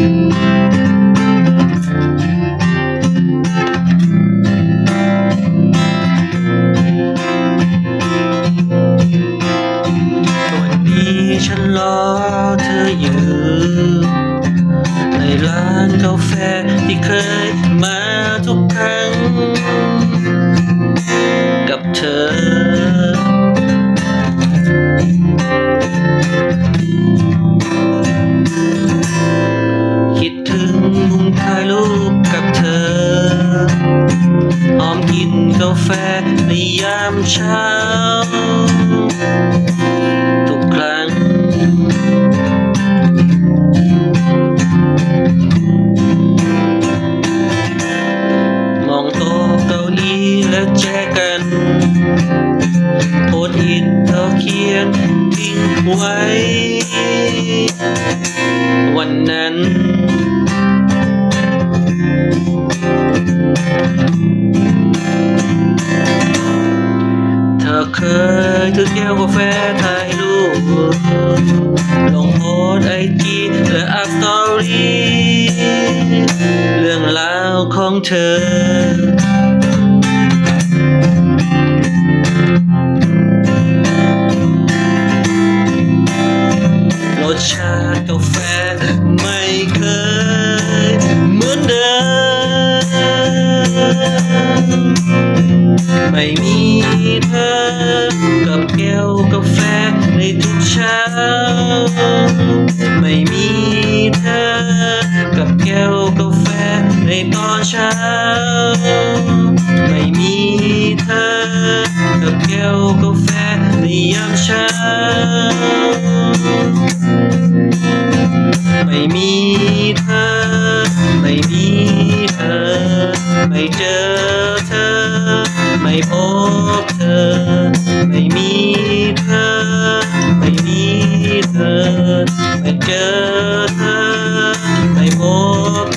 วันนี้ฉันรอเธออยู่ในร้านกาแฟที่เคยมาทุกครั้ง รูปกับเธอหอมกินกาแฟในยามเช้า ทุกครั้ง มองโต๊ะเก้าอี้และแจกันโพสต์อิทเธอเขียนทิ้งไว้ วันนั้น ยถือแก้วกาแฟถ่ายรูปลงโพสไอจีและอัพสตอรี่เรื่องราวของเธอ รสชาติกาแฟไม่เคยเหมือนเดิม ไม่มีเธอ กับแก้วกาแฟในทุกเช้า ไม่มีเธอ กับแก้วกาแฟในตอนเช้า ไม่มีเธอ กับแก้วกาแฟในยามเช้า ไม่มีเธอ ไม่มีเธอ ไม่เจอเธอ ไม่พบเธอ ไม่มีเธอ ไม่มีเธอ ไม่เจอเธอ ไม่พบ